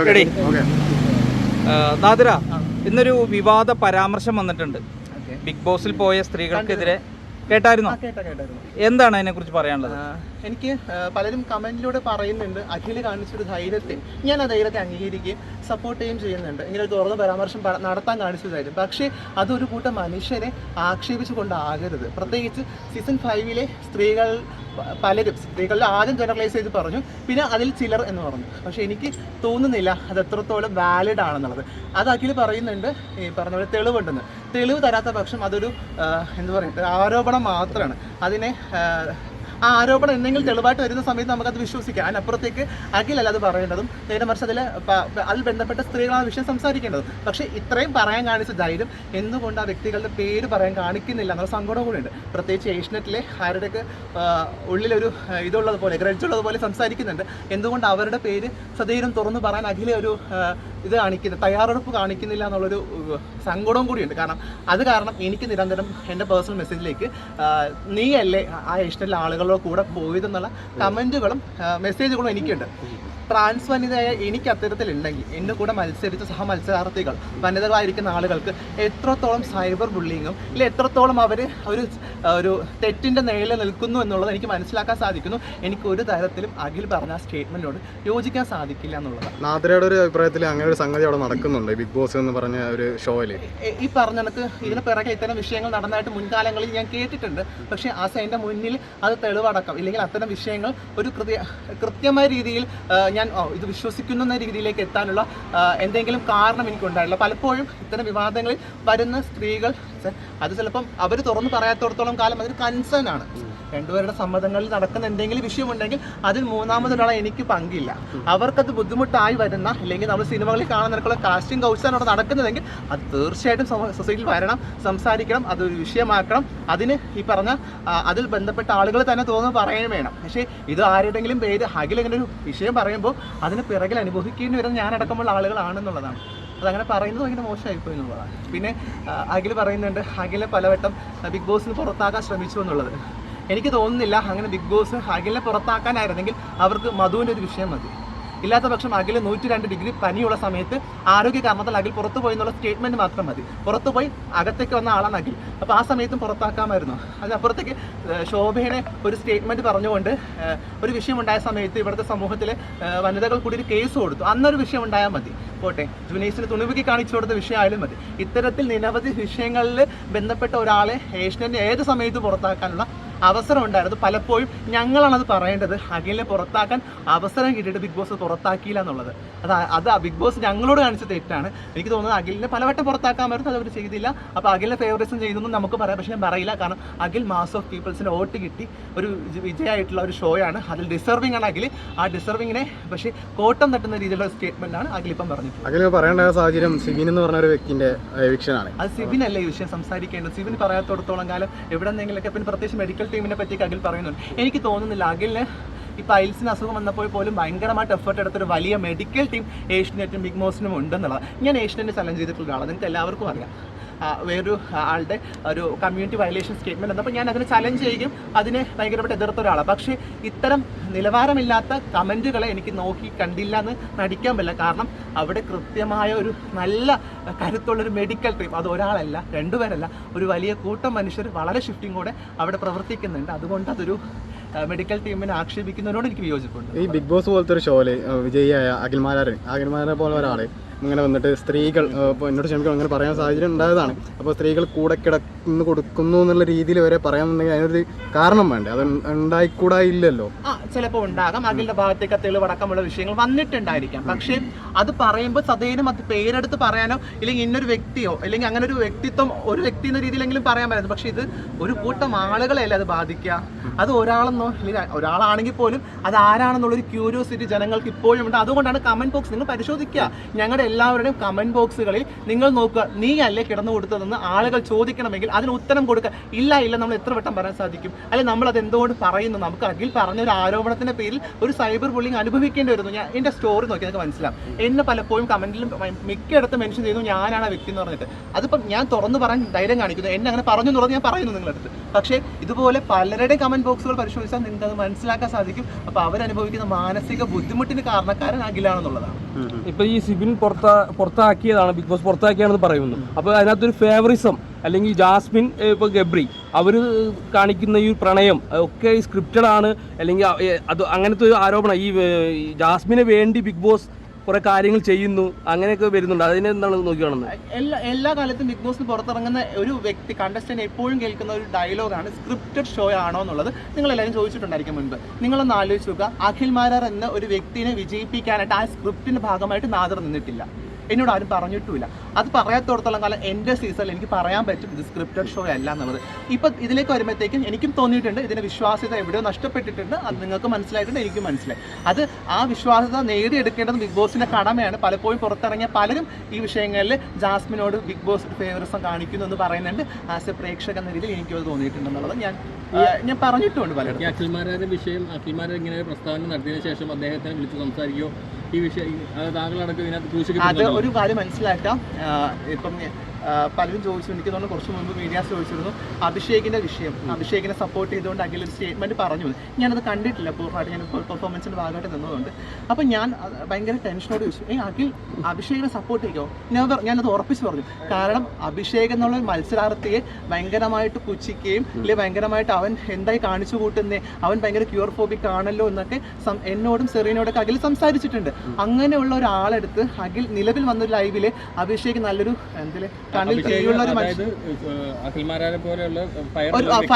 Ready Nadira ഇന്നൊരു വിവാദ പരാമർശം വന്നിട്ടുണ്ട്. ബിഗ് ബോസിൽ പോയ സ്ത്രീകൾക്കെതിരെ. കേട്ടായിരുന്നോ? കേട്ടാ കേട്ടായിരുന്നു. എന്താണ് അതിനെ കുറിച്ച് പറയാനുള്ളത് എനിക്ക് പലരും കമന്റിലൂടെ പറയുന്നുണ്ട് അഖിൽ കാണിച്ചൊരു ധൈര്യത്തെ. ഞാൻ ആ ധൈര്യത്തെ അംഗീകരിക്കുകയും സപ്പോർട്ട് ചെയ്യുകയും ചെയ്യുന്നുണ്ട്. ഇങ്ങനെ തുറന്ന പരാമർശം നടത്താൻ കാണിച്ചു ധൈര്യം. പക്ഷേ അതൊരു കൂട്ടം മനുഷ്യരെ ആക്ഷേപിച്ചുകൊണ്ടാകരുത്. പ്രത്യേകിച്ച് സീസൺ ഫൈവിലെ സ്ത്രീകൾ പലരും സ്ത്രീകളിൽ ആദ്യം ജനറലൈസ് ചെയ്ത് പറഞ്ഞു പിന്നെ അതിൽ ചിലർ എന്ന് പറഞ്ഞു. പക്ഷേ എനിക്ക് തോന്നുന്നില്ല അത് എത്രത്തോളം വാലിഡ് ആണെന്നുള്ളത്. അത് അഖിൽ പറയുന്നുണ്ട് ഈ പറഞ്ഞ പോലെ തെളിവുണ്ടെന്ന്. തെളിവ് തരാത്ത പക്ഷം അതൊരു എന്താ പറയുക ആരോപണം മാത്രമാണ്. അതിനെ ആ, ആരോപണം എന്തെങ്കിലും തെളിവായിട്ട് വരുന്ന സമയത്ത് നമുക്കത് വിശ്വസിക്കാം. അതിനപ്പുറത്തേക്ക് അഖിലല്ല അത് പറയേണ്ടതും നേരെ മറിച്ച് അതിൽ അതിൽ ബന്ധപ്പെട്ട സ്ത്രീകളാണ് വിഷയം സംസാരിക്കേണ്ടതും. പക്ഷേ ഇത്രയും പറയാൻ കാണിച്ച ധൈര്യം എന്തുകൊണ്ട് ആ വ്യക്തികളുടെ പേര് പറയാൻ കാണിക്കുന്നില്ല എന്നുള്ള സങ്കടം കൂടിയുണ്ട്. പ്രത്യേകിച്ച് ഏഷ്യനെറ്റിലെ ആരുടെയൊക്കെ ഉള്ളിലൊരു ഇതുള്ളതുപോലെ ഗ്രഡ്ജുള്ളതുപോലെ സംസാരിക്കുന്നുണ്ട്. എന്തുകൊണ്ട് അവരുടെ പേര് സധൈര്യം തുറന്നു പറയാൻ അഖിലെ ഒരു ഇത് കാണിക്കുന്ന തയ്യാറെടുപ്പ് കാണിക്കുന്നില്ല എന്നുള്ളൊരു സങ്കടവും കൂടിയുണ്ട്. കാരണം അത് കാരണം എനിക്ക് നിരന്തരം എന്റെ പേഴ്സണൽ മെസ്സേജിലേക്ക് നീയല്ലേ ആ ഇഷ്ടമുള്ള ആളുകളുടെ കൂടെ പോയതെന്നുള്ള കമന്റുകളും മെസ്സേജുകളും എനിക്കുണ്ട്. ട്രാൻസ് വനിതയായ എനിക്ക് അത്തരത്തിലുണ്ടെങ്കിൽ എന്റെ കൂടെ മത്സരിച്ച സഹ മത്സരാർത്ഥികൾ വനിതകളായിരിക്കുന്ന ആളുകൾക്ക് എത്രത്തോളം സൈബർ ബുള്ളിങ്ങും ഇല്ല എത്രത്തോളം അവർ ഒരു ഒരു തെറ്റിന്റെ നേരിൽ നിൽക്കുന്നു എന്നുള്ളത് എനിക്ക് മനസ്സിലാക്കാൻ സാധിക്കുന്നു. എനിക്ക് ഒരു തരത്തിലും അഖിൽ പറഞ്ഞ സ്റ്റേറ്റ്മെന്റിനോട് യോജിക്കാൻ സാധിക്കില്ല എന്നുള്ളത് നാദ്രയുടെ ഒരു അഭിപ്രായത്തിൽ അങ്ങനെ ഒരു സംഗതി അവിടെ നടക്കുന്നുണ്ട് ബിഗ് ബോസ് എന്ന് പറഞ്ഞ ഒരു ഷോയിൽ ഈ പറഞ്ഞ കണക്ക് ഇതിന് പിറകെ ഇത്തരം വിഷയങ്ങൾ നടന്നതായിട്ട് മുൻകാലങ്ങളിൽ ഞാൻ കേട്ടിട്ടുണ്ട്. പക്ഷേ ആ എന്റെ മുന്നിൽ അത് തെളിവടക്കം ഇല്ലെങ്കിൽ അത്തരം വിഷയങ്ങൾ ഒരു കൃത്യ കൃത്യമായ രീതിയിൽ ഞാൻ ഇത് വിശ്വസിക്കുന്നു എന്ന രീതിയിലേക്ക് എത്താനുള്ള എന്തെങ്കിലും കാരണം എനിക്കുണ്ടായില്ല പലപ്പോഴും ഇത്തരം വിവാദങ്ങളിൽ വരുന്ന സ്ത്രീകൾ അത് ചിലപ്പം അവർ തുറന്നു പറയാത്തോടത്തോളം കാലം അതൊരു കൺസേൺ ആണ്. രണ്ടുപേരുടെ സമ്മതങ്ങളിൽ നടക്കുന്ന എന്തെങ്കിലും വിഷയമുണ്ടെങ്കിൽ അതിൽ മൂന്നാമതൊരാളെ എനിക്ക് പങ്കില്ല. അവർക്കത് ബുദ്ധിമുട്ടായി വരുന്ന അല്ലെങ്കിൽ നമ്മൾ സിനിമകളിൽ കാണുന്ന നിരക്കുള്ള കാസ്റ്റിംഗ് കൗച്ചാണ് അവിടെ നടക്കുന്നതെങ്കിൽ അത് തീർച്ചയായിട്ടും സൊസൈറ്റിയിൽ വരണം സംസാരിക്കണം അതൊരു വിഷയമാക്കണം. അതിന് ഈ പറഞ്ഞ അതിൽ ബന്ധപ്പെട്ട ആളുകൾ തന്നെ തോന്നുന്നു പറയുകയും വേണം. പക്ഷേ ഇത് ആരുടെങ്കിലും പേര് അഖിൽ ഇങ്ങനെ ഒരു വിഷയം പറയുമ്പോൾ അതിന് പിറകിൽ അനുഭവിക്കേണ്ടി വരുന്ന ഞാനടക്കമുള്ള ആളുകളാണെന്നുള്ളതാണ്. അതങ്ങനെ പറയുന്നത് ഭയങ്കര മോശമായിപ്പോയി എന്നുള്ളതാണ്. പിന്നെ അഖിൽ പറയുന്നുണ്ട് അഖിലെ പലവട്ടം ബിഗ് ബോസിന് പുറത്താക്കാൻ ശ്രമിച്ചു എന്നുള്ളത്. എനിക്ക് തോന്നുന്നില്ല അങ്ങനെ ബിഗ് ബോസ് അഖിലിനെ പുറത്താക്കാനായിരുന്നെങ്കിൽ അവർക്ക് മധുവിന്റെ ഒരു വിഷയം മതി. ഇല്ലാത്ത പക്ഷം അഖിൽ നൂറ്റി രണ്ട് ഡിഗ്രി പനിയുള്ള സമയത്ത് ആരോഗ്യ കാരണത്താൽ അഖിൽ പുറത്തു പോയി എന്നുള്ള സ്റ്റേറ്റ്മെന്റ് മാത്രം മതി. പുറത്തുപോയി അകത്തേക്ക് വന്ന ആളാണ് അഖിൽ അപ്പോൾ ആ സമയത്തും പുറത്താക്കാമായിരുന്നു. അതിനപ്പുറത്തേക്ക് ശോഭയുടെ ഒരു സ്റ്റേറ്റ്മെന്റ് പറഞ്ഞുകൊണ്ട് ഒരു വിഷയം ഉണ്ടായ സമയത്ത് ഇവിടുത്തെ സമൂഹത്തിലെ വനിതകൾ കൂടി ഒരു കേസ് കൊടുത്തു. അന്നൊരു വിഷയം ഉണ്ടായാൽ മതി. പോട്ടെ ജുനൈസിന് തുണിവുക്കി കാണിച്ചു കൊടുത്ത വിഷയമായാലും മതി. ഇത്തരത്തിൽ നിരവധി വിഷയങ്ങളിൽ ബന്ധപ്പെട്ട ഒരാളെ ഏഷ്യന്റെ ഏത് സമയത്ത് പുറത്താക്കാനുള്ള അവസരം ഉണ്ടായിരുന്നു പലപ്പോഴും ഞങ്ങളാണത് പറയേണ്ടത്. അഖിലിനെ പുറത്താക്കാൻ അവസരം കിട്ടിയിട്ട് ബിഗ് ബോസ് പുറത്താക്കിയില്ല എന്നുള്ളത്. അത് അത് ബിഗ് ബോസ് ഞങ്ങളോട് കാണിച്ച തെറ്റാണ്. എനിക്ക് തോന്നുന്നത് അഖിലിനെ പലവട്ടം പുറത്താക്കാമായിരുന്നു അത് അവർ ചെയ്തില്ല. അപ്പോൾ അഖിലിനെ ഫേവറിസം ചെയ്തെന്ന് നമുക്ക് പറയാം. പക്ഷേ ഞാൻ പറയില്ല. കാരണം അഖിൽ മാസ് ഓഫ് പീപ്പിൾസിന് വോട്ട് കിട്ടി. ഒരു വിജയമായിട്ടുള്ള ഒരു ഷോയാണ് അതിൽ ഡിസർവിംഗ് ആണ് അഖിൽ ആ ഡിസർവിങ്ങിനെ പക്ഷേ കോട്ടം തട്ടുന്ന രീതിയിലുള്ള സ്റ്റേറ്റ്മെന്റ് ആണ് അഖിൽ ഇപ്പം പറഞ്ഞത് അഖിലെ പറയേണ്ട സാഹചര്യം സിബിൻ എന്ന് പറഞ്ഞ ഒരു വ്യക്തിന്റെ എവിക്ഷൻ അത് സിബിൻ അല്ലേ ഈ വിഷയം സംസാരിക്കേണ്ടത്? സിബിൻ പറയാത്തോടത്തോളം കാലം എവിടെ എന്തെങ്കിലുമൊക്കെ പിന്നെ പ്രത്യേകിച്ച് മെഡിക്കൽ ടീമിനെ പറ്റി അഖിൽ പറയുന്നുണ്ട്. എനിക്ക് തോന്നുന്നില്ല അഖിലിന് ഈ പൈൽസിന് അസുഖം വന്നപ്പോൾ പോലും ഭയങ്കരമായിട്ട് എഫേർട്ട് എടുത്തൊരു വലിയ മെഡിക്കൽ ടീം ഏഷ്യനെറ്റും ബിഗ് ബോസിനും ഉണ്ടെന്നുള്ളത്. ഞാൻ ഏഷ്യനെ ചലഞ്ച് ചെയ്തിട്ടുള്ള ആളാണ് നിങ്ങൾക്ക് എല്ലാവർക്കും അറിയാം. വേറൊരു ആളുടെ ഒരു കമ്മ്യൂണിറ്റി വയലേഷൻ സ്റ്റേറ്റ്മെന്റ് അപ്പോൾ ഞാൻ അതിനെ ചലഞ്ച് ചെയ്യുകയും അതിനെ ഭയങ്കരമായിട്ട് എതിർത്ത ഒരാളാണ് പക്ഷേ ഇത്തരം നിലവാരമില്ലാത്ത കമന്റുകളെ എനിക്ക് നോക്കി കണ്ടില്ല എന്ന് നടിക്കാൻ പറ്റില്ല. കാരണം അവിടെ കൃത്യമായ ഒരു നല്ല കരുത്തുള്ളൊരു മെഡിക്കൽ ടീം അത് ഒരാളല്ല രണ്ടുപേരല്ല. ഒരു വലിയ കൂട്ടം മനുഷ്യർ വളരെ ഷിഫ്റ്റിങ്ങോടെ അവിടെ പ്രവർത്തിക്കുന്നുണ്ട്. അതുകൊണ്ട് അതൊരു മെഡിക്കൽ ടീമിനെ ആക്ഷേപിക്കുന്നതിനോട് എനിക്ക് വിയോജിപ്പുണ്ട്. ഈ ബിഗ് ബോസ് പോലത്തെ ഒരു ഷോയിൽ വിജയിയായ അഖിൽമാരാരൻ അഖിൽമാരെ പോലെ ഒരാളെ ഇങ്ങനെ വന്നിട്ട് സ്ത്രീകൾ ഇപ്പോൾ ഇപ്പൊ എന്നോട് ക്ഷമിക്കണം അങ്ങനെ പറയാൻ സാഹചര്യം ഉണ്ടായതാണ്. അപ്പോൾ സ്ത്രീകൾ കൂടെ കിടക്കുന്നു കൊടുക്കുന്നു എന്നുള്ള രീതിയിൽ വരെ പറയാമെന്നുണ്ടെങ്കിൽ അതിനൊരു കാരണം വേണ്ടേ? അത് ഉണ്ടായിക്കൂടാ ഇല്ലല്ലോ? ആ ചിലപ്പോൾ ഉണ്ടാകാം. അതിന്റെ ഭാഗത്തേക്ക് തെളിവടക്കമുള്ള വിഷയങ്ങൾ വന്നിട്ടുണ്ടായിരിക്കാം. പക്ഷേ അത് പറയുമ്പോൾ സദൈനം അത് പേരെടുത്ത് പറയാനോ ഇല്ലെങ്കിൽ ഇന്നൊരു വ്യക്തിയോ അല്ലെങ്കിൽ അങ്ങനെ ഒരു വ്യക്തിത്വം ഒരു വ്യക്തി എന്ന രീതിയിലെങ്കിലും പറയാൻ പറ്റുന്നു പക്ഷേ ഇത് ഒരു കൂട്ടം ആളുകളെയല്ലേ അത് ബാധിക്കുക? അത് ഒരാളെന്നോ അല്ലെങ്കിൽ ഒരാളാണെങ്കിൽ പോലും അത് ആരാണെന്നുള്ളൊരു ക്യൂരിയോസിറ്റി ജനങ്ങൾക്ക് ഇപ്പോഴും ഉണ്ട്. അതുകൊണ്ടാണ് കമന്റ് ബോക്സ് നിങ്ങൾ പരിശോധിക്കുക. ഞങ്ങളുടെ എല്ലാവരുടെയും കമന്റ് ബോക്സുകളിൽ നിങ്ങൾ നോക്കുക നീ അല്ലേ കിടന്നു കൊടുത്തതെന്ന് ആളുകൾ ചോദിക്കണമെങ്കിൽ അതിന് ഉത്തരം കൊടുക്കുക ഇല്ല ഇല്ല നമ്മൾ എത്ര വട്ടം പറയാൻ സാധിക്കും? അല്ലെങ്കിൽ നമ്മൾ അത് എന്തുകൊണ്ട് പറയുന്നു? നമുക്ക് അഖിൽ പറഞ്ഞ ഒരു ആരോപണത്തിന്റെ പേരിൽ ഒരു സൈബർ ബുള്ളിങ് അനുഭവിക്കേണ്ടി വരുന്നു. ഞാൻ എന്റെ സ്റ്റോറി നോക്കി നിങ്ങൾക്ക് മനസ്സിലാവും. എന്നെ പലപ്പോഴും കമന്റിലും മിക്കയിടത്ത് മെൻഷൻ ചെയ്തു ഞാനാണ് ആ വ്യക്തി എന്ന് പറഞ്ഞിട്ട്. അതിപ്പം ഞാൻ തുറന്നു പറയാൻ ധൈര്യം കാണിക്കുന്നു. എന്നെ അങ്ങനെ പറഞ്ഞു എന്നുള്ളത് ഞാൻ പറയുന്നു നിങ്ങളുടെ അടുത്ത്. പക്ഷേ ഇതുപോലെ പലരുടെയും കമന്റ് ബോക്സുകൾ പരിശോധിച്ച് ചോദിച്ചാൽ നിങ്ങൾക്ക് അത് മനസ്സിലാക്കാൻ സാധിക്കും. അപ്പോൾ അവരനുഭവിക്കുന്ന മാനസിക ബുദ്ധിമുട്ടിന് കാരണക്കാരൻ അഖിലാണെന്നുള്ളതാണ്. ഇപ്പൊ ഈ സിബിൻ പുറത്താ പുറത്താക്കിയതാണ് ബിഗ് ബോസ് പുറത്താക്കിയാണെന്ന് പറയുന്നു. അപ്പൊ അതിനകത്തൊരു ഫേവറിസം അല്ലെങ്കിൽ ജാസ്മിൻ ഇപ്പൊ ഗബ്രി അവർ കാണിക്കുന്ന ഈ പ്രണയം ഒക്കെ സ്ക്രിപ്റ്റഡ് ആണ്. അല്ലെങ്കിൽ അത് അങ്ങനത്തെ ഒരു ആരോപണം. ഈ ജാസ്മിന് വേണ്ടി ബിഗ് ബോസ് കുറെ കാര്യങ്ങൾ ചെയ്യുന്നു അങ്ങനെയൊക്കെ വരുന്നുണ്ട്. അതിനെ എന്താണ് എല്ലാ എല്ലാ കാലത്തും ബിഗ് ബോസിൽ പുറത്തിറങ്ങുന്ന ഒരു വ്യക്തി കണ്ടസ്റ്റന്റ് എപ്പോഴും കേൾക്കുന്ന ഒരു ഡയലോഗാണ് സ്ക്രിപ്റ്റഡ് ഷോ ആണോ എന്നുള്ളത് നിങ്ങൾ എല്ലാവരും ചോദിച്ചിട്ടുണ്ടായിരിക്കും മുൻപ്. നിങ്ങളൊന്ന് ആലോചിച്ചു നോക്കുക. അഖിൽ മാരാർ എന്ന ഒരു വ്യക്തിനെ വിജയിപ്പിക്കാനായിട്ട് ആ സ്ക്രിപ്റ്റിന്റെ ഭാഗമായിട്ട് നാദർ നിന്നിട്ടില്ല. എന്നോട് ആരും പറഞ്ഞിട്ടുമില്ല. അത് പറയാത്തോടത്തോളം കാലം എന്റെ സീസണിൽ എനിക്ക് പറയാൻ പറ്റും ഇത് സ്ക്രിപ്റ്റഡ് ഷോ അല്ല എന്നുള്ളത്. ഇപ്പം ഇതിലേക്ക് വരുമ്പോഴത്തേക്കും എനിക്കും തോന്നിയിട്ടുണ്ട് ഇതിന്റെ വിശ്വാസ്യത എവിടെയോ നഷ്ടപ്പെട്ടിട്ടുണ്ട്. അത് നിങ്ങൾക്ക് മനസ്സിലായിട്ടുണ്ട് എനിക്കും മനസ്സിലായി. അത് ആ വിശ്വാസ്യത നേടിയെടുക്കേണ്ടത് ബിഗ് ബോസിന്റെ കടമയാണ്. പലപ്പോഴും പുറത്തിറങ്ങിയ പലരും ഈ വിഷയങ്ങളിൽ ജാസ്മിനോട് ബിഗ് ബോസ് ഫേവറിസം കാണിക്കുന്നു എന്ന് പറയുന്നുണ്ട്. ആസ് എ പ്രേക്ഷക എന്ന രീതിയിൽ എനിക്കത് തോന്നിയിട്ടുണ്ടെന്നുള്ളത് ഞാൻ ഞാൻ പറഞ്ഞിട്ടുണ്ട് പലരും അഖിൽമാരുടെ വിഷയം അഖിൽമാരെ ഇങ്ങനെ പ്രസ്താവന നടത്തിയതിനു ശേഷം അദ്ദേഹത്തിനെ വിളിച്ച് സംസാരിക്കുകയോ ഈ വിഷയം താങ്കളടക്കം ഇതിനകത്ത് അത് ഒരു കാര്യം മനസ്സിലാക്കാം. ഇപ്പം പലരും ചോദിച്ചു. എനിക്ക് തോന്നുന്നു കുറച്ച് മുമ്പ് മീഡിയാസ് ചോദിച്ചിരുന്നു അഭിഷേകിന്റെ വിഷയം. അഭിഷേകിനെ സപ്പോർട്ട് ചെയ്തുകൊണ്ട് അഖിൽ ഒരു സ്റ്റേറ്റ്മെന്റ് പറഞ്ഞു. ഞാനത് കണ്ടിട്ടില്ല. പൂർണമായിട്ട് ഞാൻ പെർഫോമൻസിന്റെ ഭാഗമായിട്ട് നിന്നതുകൊണ്ട്. അപ്പോൾ ഞാൻ ഭയങ്കര ടെൻഷനോട് ചോദിച്ചു. ഏ അഖിൽ അഭിഷേകിനെ സപ്പോർട്ട് ചെയ്യുമോ ഞാൻ ഞാനത് ഉറപ്പിച്ചു പറഞ്ഞു. കാരണം അഭിഷേക് എന്നുള്ള മത്സരാർത്ഥിയെ ഭയങ്കരമായിട്ട് പുച്ഛിക്കുകയും അല്ലെങ്കിൽ ഭയങ്കരമായിട്ട് അവൻ എന്തായി കാണിച്ചു കൂട്ടുന്നേ അവൻ ഭയങ്കര ക്യൂർ ഫോബിക് ആണല്ലോ എന്നൊക്കെ സം- എന്നോടും സെറീനോടൊക്കെ അഖിൽ സംസാരിച്ചിട്ടുണ്ട്. അങ്ങനെയുള്ള ഒരാളെടുത്ത് അഖിൽ നിലവിൽ വന്നൊരു ലൈവിൽ അഭിഷേക് നല്ലൊരു എന്തിൽ കണ്ണിൽ തീയുള്ള ഒരു മനുഷ്യൻ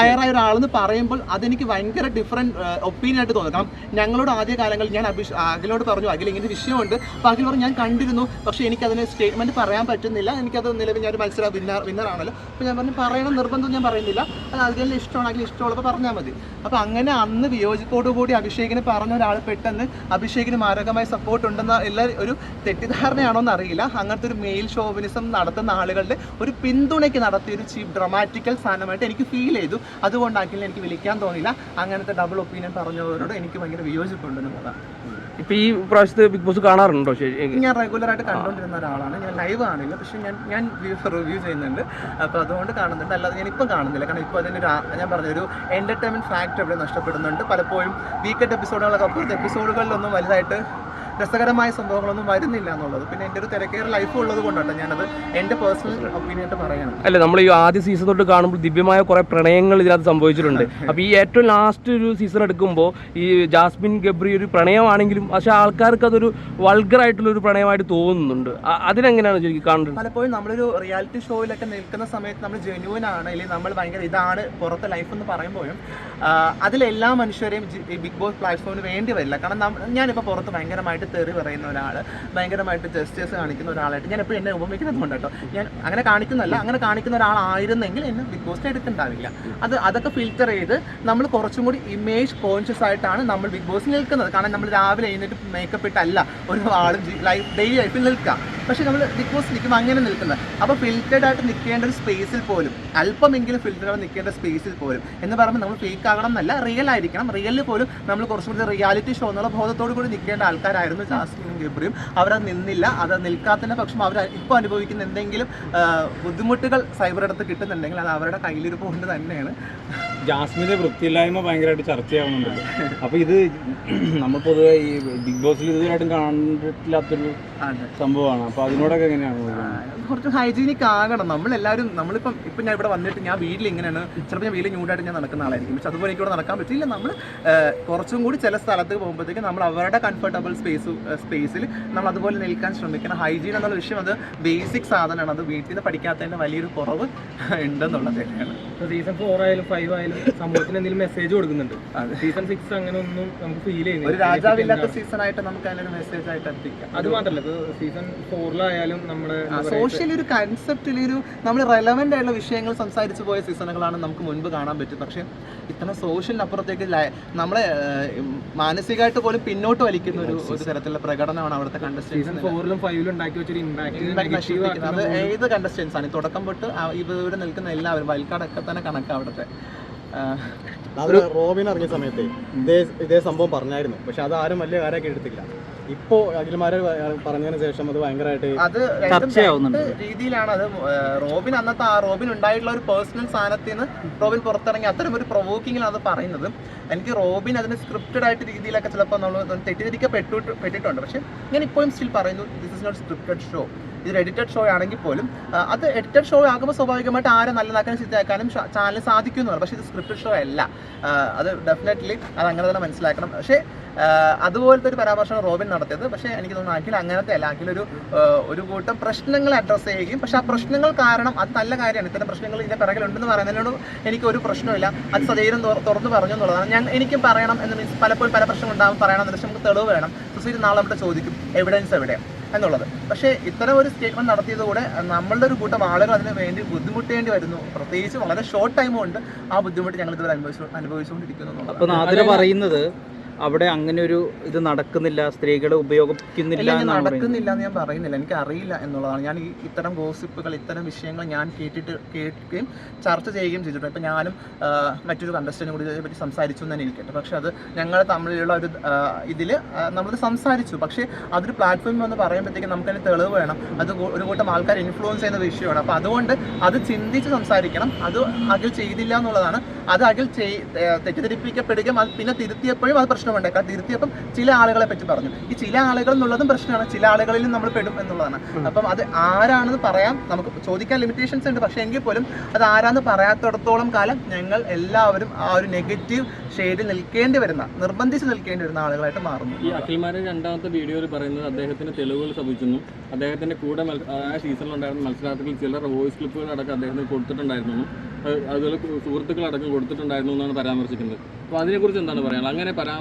ആയ ഒരാളെന്ന് പറയുമ്പോൾ അതെനിക്ക് ഭയങ്കര ഡിഫറെന്റ് ഒപ്പീനിയൻ ആയിട്ട് തോന്നുന്നു കാരണം ഞങ്ങളോട് ആദ്യ കാലങ്ങളിൽ ഞാൻ അഭിഷ് അഖിലോട് പറഞ്ഞു അഖിൽ ഇങ്ങനെ വിഷയമുണ്ട്. അപ്പോൾ അഖിൽ പറഞ്ഞു ഞാൻ കണ്ടിരുന്നു. പക്ഷെ എനിക്ക് എനിക്കതിന് സ്റ്റേറ്റ്മെന്റ് പറയാൻ പറ്റുന്നില്ല. എനിക്കത് നിലവിൽ ഞാൻ ഒരു മത്സര വിന്നർ വിന്നറാണല്ലോ അപ്പോൾ ഞാൻ പറഞ്ഞു പറയണം. നിർബന്ധം ഞാൻ പറയുന്നില്ല. അത് അഖിലിന് ഇഷ്ടമാണ് അഖിൽ ഇഷ്ടമുള്ളപ്പോൾ പറഞ്ഞാൽ മതി. അപ്പോൾ അങ്ങനെ അന്ന് വിയോജിപ്പോടുകൂടി അഭിഷേകിന് പറഞ്ഞ ഒരാൾ പെട്ടെന്ന് അഭിഷേകിന് മാരകമായ സപ്പോർട്ട് ഉണ്ടെന്ന എല്ലാ ഒരു തെറ്റിദ്ധാരണയാണോ എന്ന് അറിയില്ല. അങ്ങനത്തെ ഒരു മെയിൽ ഷോവിനിസം നടത്തുന്ന ആളുകളുടെ ഒരു പിന്തുണയ്ക്ക് നടത്തിയ ഒരു ചീപ്പ് ഡ്രമാറ്റിക്കൽ സാധനമായിട്ട് എനിക്ക് ഫീൽ ചെയ്തു. അതുകൊണ്ട് അഖിലിനെ എനിക്ക് വിളിക്കാൻ തോന്നില്ല അങ്ങനത്തെ ഡബിൾ ഒപ്പീനിയൻ പറഞ്ഞവരോട് എനിക്ക് ഭയങ്കര വിയോജിപ്പുണ്ടെന്നുള്ളതാണ് ഇപ്പൊ ഈ പ്രാവശ്യത്തെ ബിഗ് ബോസ് കാണാറുണ്ടോ? ഞാൻ റെഗുലർ ആയിട്ട് കണ്ടുകൊണ്ടിരുന്ന ഒരാളാണ്. ഞാൻ ലൈവ് കാണില്ല. പക്ഷെ ഞാൻ ഞാൻ റിവ്യൂ ചെയ്യുന്നുണ്ട്. അപ്പോൾ അതുകൊണ്ട് കാണുന്നുണ്ട്. അല്ലാതെ ഞാൻ ഇപ്പം കാണുന്നില്ല. കാരണം ഇപ്പോൾ അതിനൊരു ഞാൻ പറഞ്ഞ ഒരു എന്റർടൈൻമെന്റ് ഫാക്ടർ ഇവിടെ നഷ്ടപ്പെടുന്നുണ്ട്. പലപ്പോഴും വീക്കെൻഡ് എപ്പിസോഡുകളൊക്കെ അപ്പുറത്തെ എപ്പിസോഡുകളിലൊന്നും വലുതായിട്ട് രസകരമായ സംഭവങ്ങളൊന്നും വരുന്നില്ല എന്നുള്ളത്. പിന്നെ എന്റെ ഒരു തിരക്കേറെ ലൈഫ് ഉള്ളത് കൊണ്ടാണ് ഞാനത് എന്റെ പേഴ്സണൽ ഒപ്പീനിയൻ പറയണം. അല്ല നമ്മൾ ഈ ആദ്യ സീസൺ തൊട്ട് കാണുമ്പോൾ ദിവ്യമായ കുറെ പ്രണയങ്ങൾ ഇതിനകത്ത് സംഭവിച്ചിട്ടുണ്ട്. അപ്പോൾ ഈ ഏറ്റവും ലാസ്റ്റ് ഒരു സീസൺ എടുക്കുമ്പോൾ ഈ ജാസ്മിൻ ഗബ്രി ഒരു പ്രണയമാണെങ്കിലും പക്ഷെ ആൾക്കാർക്ക് അതൊരു വൾഗർ ആയിട്ടുള്ള ഒരു പ്രണയമായിട്ട് തോന്നുന്നുണ്ട്. അതിനെങ്ങനെയാണ് ശരിക്കും കാണുന്നത്? പലപ്പോഴും നമ്മളൊരു റിയാലിറ്റി ഷോയിലൊക്കെ നിൽക്കുന്ന സമയത്ത് നമ്മൾ ജെന്യൂൻ ആണ് അല്ലെങ്കിൽ നമ്മൾ ഭയങ്കര ഇതാണ് പുറത്തെ ലൈഫ് എന്ന് പറയുമ്പോഴും അതിലെല്ലാ മനുഷ്യരെയും ബിഗ് ബോസ് പ്ലാറ്റ്ഫോമിന് വേണ്ടി വരില്ല. കാരണം ഞാനിപ്പോൾ പുറത്ത് ഭയങ്കരമായിട്ട് തെറി പറയുന്ന ഒരാൾ ഭയങ്കരമായിട്ട് ജസ്റ്റേഴ്സ് കാണിക്കുന്ന ഒരാളായിട്ട് ഞാൻ എപ്പോഴും എന്നെ ഉപമിക്കുന്നതുകൊണ്ട് കേട്ടോ. ഞാൻ അങ്ങനെ കാണിക്കുന്നല്ല അങ്ങനെ കാണിക്കുന്ന ഒരാളായിരുന്നെങ്കിൽ എന്നെ ബിഗ് ബോസിൽ എടുക്കണ്ടാവില്ല അത് അതൊക്കെ ഫിൽറ്റർ ചെയ്ത് നമ്മൾ കുറച്ചും കൂടി ഇമേജ് കോൺഷ്യസ് ആയിട്ടാണ് നമ്മൾ ബിഗ് ബോസിൽ നിൽക്കുന്നത്. കാരണം നമ്മൾ രാവിലെ എഴുന്നേറ്റ് മേക്കപ്പ് ഇട്ടല്ല ഒരു ആളും ലൈഫ് ഡെയിലി ലൈഫിൽ നിൽക്കുക. പക്ഷേ നമ്മൾ ബിഗ് ബോസ് നിൽക്കുമ്പോൾ അങ്ങനെ നിൽക്കുന്നത് അപ്പോൾ ഫിൽറ്റേഡ് ആയിട്ട് നിൽക്കേണ്ട ഒരു സ്പേസിൽ പോലും അല്പമെങ്കിലും ഫിൽറ്റർ നിൽക്കേണ്ട സ്പേസിൽ പോലും എന്ന് പറയുമ്പോൾ നമ്മൾ ഫേക്ക് ആകണം എന്നല്ല റിയൽ ആയിരിക്കണം. റിയലിൽ പോലും നമ്മൾ കുറച്ചും കൂടി റിയാലിറ്റി ഷോ എന്നുള്ള ബോധത്തോടു കൂടി നിൽക്കേണ്ട ആൾക്കാരായിരുന്നു ജാസ്മിനും ഗബ്രിയും. അവരത് നിന്നില്ല. അത് നിൽക്കാത്തതിന്റെ പക്ഷം അവർ ഇപ്പോൾ അനുഭവിക്കുന്ന എന്തെങ്കിലും ബുദ്ധിമുട്ടുകൾ സൈബർ അടുത്ത് കിട്ടുന്നുണ്ടെങ്കിൽ അത് അവരുടെ കയ്യിലൊരു പോയിന്റ് തന്നെയാണ്. ജാസ്മിന്റെ വൃത്തിയില്ലായ്മ ഭയങ്കരമായിട്ട് ചർച്ചയാവുന്നുണ്ടല്ലോ അപ്പൊ ഇത് നമ്മൾ പൊതുവെ ഈ ബിഗ് ബോസിൽ ഇതുവരെയായിട്ടും കണ്ടിട്ടില്ലാത്തൊരു സംഭവമാണ്. അതിനോടൊക്കെ എങ്ങനെയാണ്? കുറച്ച് ഹൈജീനിക് ആകണം. നമ്മളെല്ലാവരും നമ്മളിപ്പം ഇപ്പം ഞാൻ ഇവിടെ വന്നിട്ട് ഞാൻ വീട്ടിൽ ഇങ്ങനെയാണ് ചിലപ്പോൾ ഞാൻ വീട്ടിൽ ന്യൂഡായിട്ട് ഞാൻ നടക്കുന്ന ആളായിരിക്കും. പക്ഷെ അതുപോലെ എനിക്ക് ഇവിടെ നടക്കാൻ പറ്റില്ല. നമ്മൾ കുറച്ചും കൂടി ചില സ്ഥലത്ത് പോകുമ്പോഴത്തേക്ക് നമ്മൾ അവരുടെ കംഫർട്ടബിൾ സ്പേസ് സ്പേസിൽ നമ്മൾ അതുപോലെ നിൽക്കാൻ ശ്രമിക്കണം. ഹൈജീൻ എന്നുള്ള വിഷയം അത് ബേസിക് സാധനമാണ്. അത് വീട്ടിൽ നിന്ന് പഠിക്കാത്തതിന്റെ വലിയൊരു കുറവ് ഉണ്ടെന്നുള്ളത് തന്നെയാണ്. സീസൺ ഫോർ ആയാലും ഫൈവ് ആയാലും സമൂഹത്തിന് എന്തെങ്കിലും മെസ്സേജ് കൊടുക്കുന്നുണ്ട്. സീസൺ സിക്സ് അങ്ങനെ ഒന്നും നമുക്ക് ഫീൽ ഒരു രാജാവില്ലാത്ത സീസൺ ആയിട്ട് നമുക്ക് അതിനൊരു മെസ്സേജ് ആയിട്ട് എത്തിക്കാം. അത് മാത്രമല്ല സീസൺ സീസൺ ഫോറിലായാലും നമ്മുടെ സോഷ്യൽ ഒരു കൺസെപ്റ്റിൽ ഒരു നമ്മൾ റെലവെന്റ് ആയിട്ടുള്ള വിഷയങ്ങൾ സംസാരിച്ചു പോയ സീസണുകളാണ് നമുക്ക് മുൻപ് കാണാൻ പറ്റും. പക്ഷേ ഇത്ര സോഷ്യലിനപ്പുറത്തേക്ക് നമ്മളെ മാനസികമായിട്ട് പോലും പിന്നോട്ട് വലിക്കുന്ന ഒരു ഒരു തരത്തിലുള്ള പ്രകടനമാണ് അവിടുത്തെ കണ്ടസ്റ്റൻസ് അത് ഏത് കണ്ടസ്റ്റൻസ് ആണ്? തുടക്കം തൊട്ട് ഇവിടെ നിൽക്കുന്ന എല്ലാവരും വയൽക്കാടൊക്കെ തന്നെ കണക്കാണ് അവിടുത്തെ. റോബിൻ ഇറങ്ങിയ സമയത്ത് ഇതേ ഇതേ സംഭവം പറഞ്ഞായിരുന്നു. പക്ഷെ അത് ആരും വലിയ കാര്യമൊക്കെ എടുത്തില്ല. ഇപ്പോൾ അഖിൽമാരെ പറഞ്ഞതിന് ശേഷം അത് ഭയങ്കരമായിട്ട് അത് ചർച്ചയാവുന്നുണ്ട്. രീതിയിലാണ് അത് റോബിൻ അന്നത്തെ ആ റോബിൻ ഉണ്ടായിട്ടുള്ള ഒരു പേഴ്സണൽ സാധനത്തിൽ നിന്ന് റോബിൻ പുറത്തിറങ്ങി അത്തരം ഒരു പ്രൊവോക്കിങ്ങിലാണ് അത് പറയുന്നത്. എനിക്ക് റോബിൻ അതിന് സ്ക്രിപ്റ്റഡ് ആയിട്ട് രീതിയിലൊക്കെ ചിലപ്പോൾ നമ്മൾ തെറ്റിദ്ധരിക്കപ്പെട്ടു പെട്ടിട്ടുണ്ട്. പക്ഷെ ഞാൻ ഇപ്പോഴും സ്റ്റിൽ പറയുന്നു this is not scripted show ഇതൊരു എഡിറ്റഡ് ഷോ ആണെങ്കിൽ പോലും അത് എഡിറ്റഡ് ഷോ ആകുമ്പോൾ സ്വാഭാവികമായിട്ട് ആരെ നല്ലതാക്കാനും ചീത്തയാക്കാനും ചാനൽ സാധിക്കുന്നു പക്ഷേ ഇത് സ്ക്രിപ്റ്റഡ് ഷോ അല്ല. അത് ഡെഫിനറ്റ്ലി അത് അങ്ങനെ തന്നെ മനസ്സിലാക്കണം. പക്ഷേ അതുപോലത്തെ ഒരു പരാമർശമാണ് റോബിൻ നടത്തിയത്. പക്ഷേ എനിക്ക് തോന്നുന്നു അഖിൽ അങ്ങനത്തെ അല്ല. അഖിൽ ഒരു ഒരു കൂട്ടം പ്രശ്നങ്ങൾ അഡ്രസ്സ് ചെയ്യുകയും പക്ഷേ ആ പ്രശ്നങ്ങൾ കാരണം അത് നല്ല കാര്യമാണ്. ഇത്തരം പ്രശ്നങ്ങൾ ഇതിന്റെ പിറകിലുണ്ടെന്ന് പറയുന്നതിനോട് എനിക്ക് ഒരു പ്രശ്നമില്ല അത് സധൈര്യം തുറന്നു പറഞ്ഞു എന്നുള്ളതാണ്. ഞാൻ എനിക്കും പറയണം എന്ന് മീൻസ് പലപ്പോഴും പല പ്രശ്നം ഉണ്ടാകും പറയണം എന്ന് വെച്ചാൽ നമുക്ക് തെളിവ് വേണം. സുശീൽ നാളെ നമ്മുടെ ചോദിക്കും. എവിഡൻസ് എവിടെയാണ് എന്നുള്ളത്. പക്ഷേ ഇത്തരം ഒരു സ്റ്റേറ്റ്മെന്റ് നടത്തിയതുകൂടെ നമ്മളുടെ ഒരു കൂട്ടം ആളുകൾ അതിന് വേണ്ടി ബുദ്ധിമുട്ടേണ്ടി വരുന്നു. പ്രത്യേകിച്ച് വളരെ ഷോർട്ട് ടൈം കൊണ്ട് ആ ബുദ്ധിമുട്ട് ഞങ്ങൾ ഇതുവരെ അനുഭവിച്ചു അനുഭവിച്ചുകൊണ്ടിരിക്കുന്നു എന്നുള്ളത് പറയുന്നത് അവിടെ അങ്ങനെ ഒരു ഇത് നടക്കുന്നില്ല സ്ത്രീകളെ ഉപയോഗിക്കുന്നില്ല നടക്കുന്നില്ല എന്ന് ഞാൻ പറയുന്നില്ല. എനിക്ക് അറിയില്ല എന്നുള്ളതാണ്. ഞാൻ ഈ ഇത്തരം ഗോസിപ്പുകൾ ഇത്തരം വിഷയങ്ങൾ ഞാൻ കേട്ടിട്ട് കേൾക്കുകയും ചർച്ച ചെയ്യുകയും ചെയ്തിട്ടുണ്ട്. ഇപ്പം ഞാനും മറ്റൊരു കണ്ടസ്റ്റന്റും കൂടി ഇതിനെപ്പറ്റി സംസാരിച്ചു എന്ന് തന്നെ ഇരിക്കട്ടെ പക്ഷെ അത് ഞങ്ങൾ തമ്മിലുള്ള ഒരു ഇതിൽ നമ്മൾ സംസാരിച്ചു. പക്ഷേ അതൊരു പ്ലാറ്റ്ഫോമിൽ വന്ന് പറയുമ്പോഴത്തേക്കും നമുക്ക് അതിന് തെളിവ് വേണം. അത് ഒരു കൂട്ടം ആൾക്കാർ ഇൻഫ്ലുവൻസ് ചെയ്യുന്ന വിഷയമാണ്. അപ്പോൾ അതുകൊണ്ട് അത് ചിന്തിച്ച് സംസാരിക്കണം. അത് അഖിൽ ചെയ്തില്ല എന്നുള്ളതാണ്. അത് അഖിൽ ചെയ് തെറ്റിദ്ധരിപ്പിക്കപ്പെടുകയും അത് പിന്നെ തിരുത്തിയപ്പോഴും അത് പ്രശ്നമുണ്ട് കാരണം തിരുത്തിയപ്പം ചില ആളുകളെ പറ്റി പറഞ്ഞു. ഈ ചില ആളുകൾ എന്നുള്ളതും പ്രശ്നമാണ്. ചില ആളുകളിലും നമ്മൾ പെടും എന്നുള്ളതാണ്. അപ്പം അത് ആരാണെന്ന് പറയാം. നമുക്ക് ചോദിക്കാൻ ലിമിറ്റേഷൻസ് ഉണ്ട്. പക്ഷേ എങ്കിൽ പോലും അത് ആരാന്ന് പറയാത്തിടത്തോളം കാലം ഞങ്ങൾ എല്ലാവരും ആ ഒരു നെഗറ്റീവ് ഷെയ്ഡിൽ നിൽക്കേണ്ടി വരുന്ന നിർബന്ധിച്ച് നിൽക്കേണ്ടി വരുന്ന ആളുകളായിട്ട് മാറുന്നു. ഈ അഖിൽമാരെ രണ്ടാമത്തെ വീഡിയോയിൽ പറയുന്നത് അദ്ദേഹത്തിന് തെളിവുകൾ സംഭവിച്ചു അദ്ദേഹത്തിന്റെ കൂടെ ആ ആ സീസണിലുണ്ടായിരുന്ന മത്സരാർത്ഥികൾ ചിലർ വോയിസ് ക്ലിപ്പുകൾ അടക്കം അദ്ദേഹത്തിന് കൊടുത്തിട്ടുണ്ടായിരുന്നു. അത് അതുപോലെ സുഹൃത്തുക്കൾ അടക്കം കൊടുത്തിട്ടുണ്ടായിരുന്നു എന്നാണ് പരാമർശിക്കുന്നത്. അപ്പോൾ അതിനെക്കുറിച്ച് എന്താണ് പറയാനുള്ളത്? അങ്ങനെ പരാ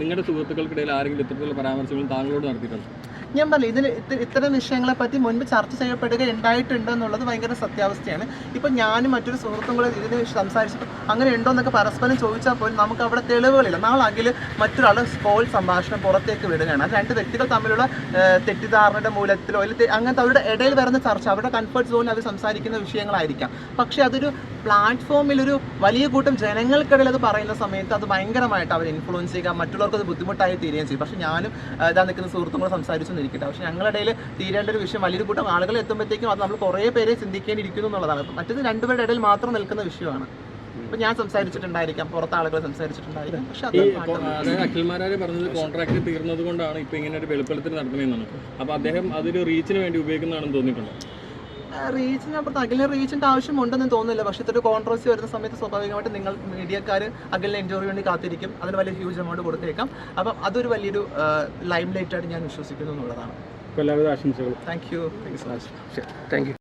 നിങ്ങളുടെ സുഹൃത്തുക്കൾക്കിടയിൽ ആരെങ്കിലും ഇത്തരത്തിലുള്ള പരാമർശങ്ങൾ താങ്കളോട് നടത്തിയിട്ടുണ്ട്? ഞാൻ പറഞ്ഞു ഇതിൽ ഇത്ത- ഇത്തരം വിഷയങ്ങളെ പറ്റി മുൻപ് ചർച്ച ചെയ്യപ്പെടുക ഉണ്ടായിട്ടുണ്ട് എന്നുള്ളത് ഭയങ്കര സത്യാവസ്ഥയാണ്. ഇപ്പം ഞാനും മറ്റൊരു സുഹൃത്തും കൂടെ ഇതിന് സംസാരിച്ചപ്പോൾ അങ്ങനെ ഉണ്ടോ എന്നൊക്കെ പരസ്പരം ചോദിച്ചാൽ പോലും നമുക്ക് അവിടെ തെളിവുകളില്ല. നാളെ അഖിൽ മറ്റൊരാൾ സ്കോൾ സംഭാഷണം പുറത്തേക്ക് വിടുകയാണ്. രണ്ട് വ്യക്തികൾ തമ്മിലുള്ള തെറ്റിദ്ധാരണയുടെ മൂലത്തിലോ അല്ലെങ്കിൽ അങ്ങനത്തെ അവരുടെ ഇടയിൽ വരുന്ന ചർച്ച അവരുടെ കംഫർട്ട് സോണിൽ അവർ സംസാരിക്കുന്ന വിഷയങ്ങളായിരിക്കാം. പക്ഷേ അതൊരു പ്ലാറ്റ്ഫോമിൽ ഒരു വലിയ കൂട്ടം ജനങ്ങൾക്കിടയിൽ അത് പറയുന്ന സമയത്ത് അത് ഭയങ്കരമായിട്ട് അവർ ഇൻഫ്ലുവൻസ് ചെയ്യുക മറ്റുള്ളവർക്ക് അത് ബുദ്ധിമുട്ടായി തീരുകയും ചെയ്യും. പക്ഷേ ഞാനും ഇതാ നിൽക്കുന്ന സുഹൃത്തും കൂടെ സംസാരിച്ചു നിൽക്കട്ടെ. പക്ഷേ ഞങ്ങളുടെ ഇടയിൽ തീരേണ്ട ഒരു വിഷയം വലിയൊരു കൂട്ടം ആളുകൾ എത്തുമ്പോഴത്തേക്കും അത് നമ്മൾ കുറേ പേരെ ചിന്തിക്കേണ്ടിയിരിക്കുന്നു എന്നുള്ളതാണ്. അപ്പം മറ്റത് രണ്ടുപേരുടെ ഇടയിൽ മാത്രം നിൽക്കുന്ന വിഷയമാണ്. ഇപ്പം ഞാൻ സംസാരിച്ചിട്ടുണ്ടായിരിക്കാം പുറത്ത് ആളുകൾ സംസാരിച്ചിട്ടുണ്ടായിരിക്കാം. പക്ഷെ അതായത് അഖിൽമാരെ പറഞ്ഞത് കോൺട്രാക്ട് തീർന്നത് കൊണ്ടാണ് ഇപ്പോൾ ഇങ്ങനെ ഒരു വെളിപ്പെടുത്തൽ നടത്തുന്നതെന്നാണ് അപ്പോൾ അദ്ദേഹം അതൊരു റീച്ചിന് വേണ്ടി ഉപയോഗിക്കുന്നതാണെന്ന് തോന്നിയിട്ടുണ്ട്? റീച്ചിന് അപ്പുറത്ത് അഖിലിന് റീച്ചിന്റെ ആവശ്യമുണ്ടെന്ന് തോന്നുന്നില്ല. പക്ഷേ ഇതൊരു കോൺട്രവേഴ്സി വരുന്ന സമയത്ത് സ്വാഭാവികമായിട്ട് നിങ്ങൾ മീഡിയക്കാർ അഖിലിനെ എൻജോയ് വേണ്ടി കാത്തിരിക്കും. അതിന് വലിയ ഹ്യൂജ് എമൗണ്ട് കൊടുത്തേക്കാം. അപ്പം അതൊരു വലിയൊരു ലൈം ലൈറ്റ് ആയിട്ട് ഞാൻ വിശ്വസിക്കുന്നു എന്നുള്ളതാണ്. എല്ലാവിധ ആശംസകളും thank you thank you so much thank you